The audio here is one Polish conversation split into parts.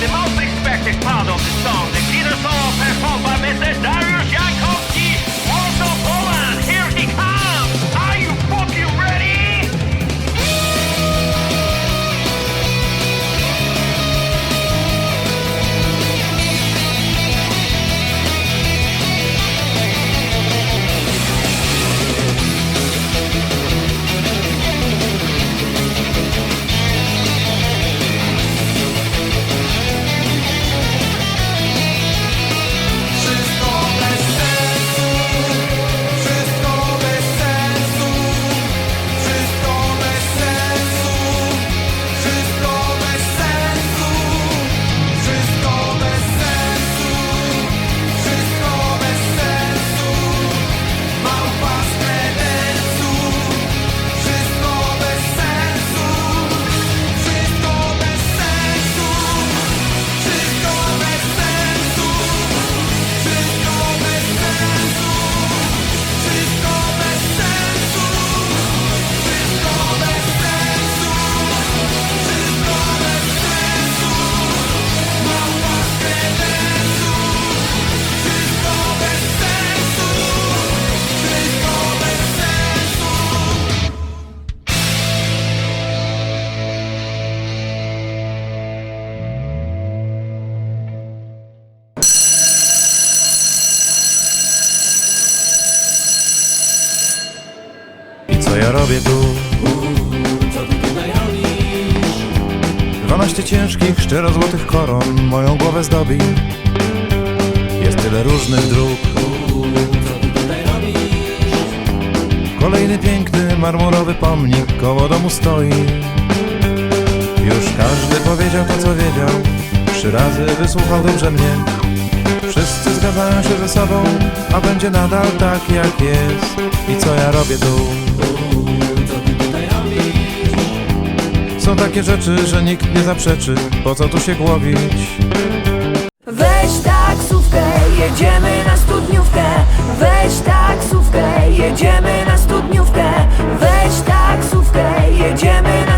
the most expected part of the song, the guitar solo performed by Mr. Diamond. Co ja robię tu? Co ty tutaj robisz? Dwanaście ciężkich, szczerozłotych koron moją głowę zdobi Jest tyle różnych dróg Co ty tutaj robisz? Kolejny piękny, marmurowy pomnik koło domu stoi Już każdy powiedział to, co wiedział Trzy razy wysłuchał dobrze mnie Wszyscy zgadzają się ze sobą A będzie nadal tak, jak jest I co ja robię tu? Są takie rzeczy, że nikt nie zaprzeczy Po co tu się głowić? Weź taksówkę, jedziemy na studniówkę Weź taksówkę, jedziemy na studniówkę Weź taksówkę, jedziemy na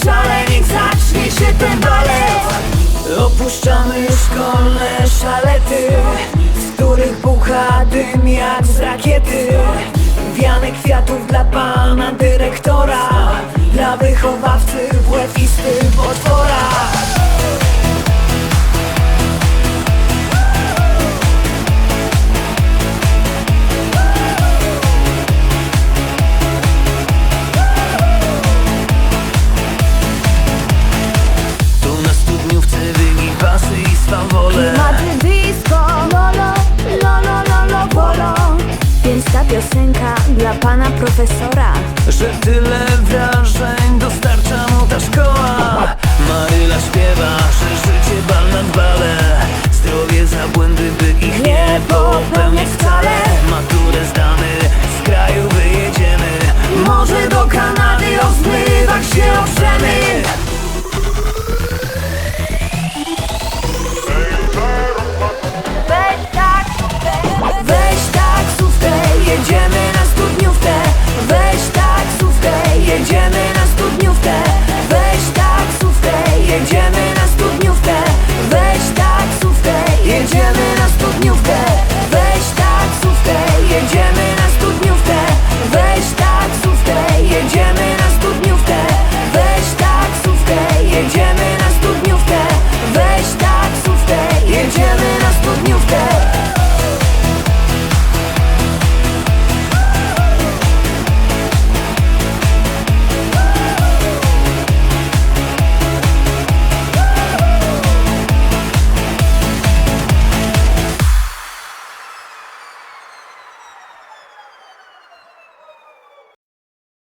czerwonych majtek szale, niech zacznie się ten balet Opuszczamy szkolne szalety Z których bucha dym jak z rakiety. Wiane kwiatów dla pana dyrektora Dla wychowawcy w łefisty potwora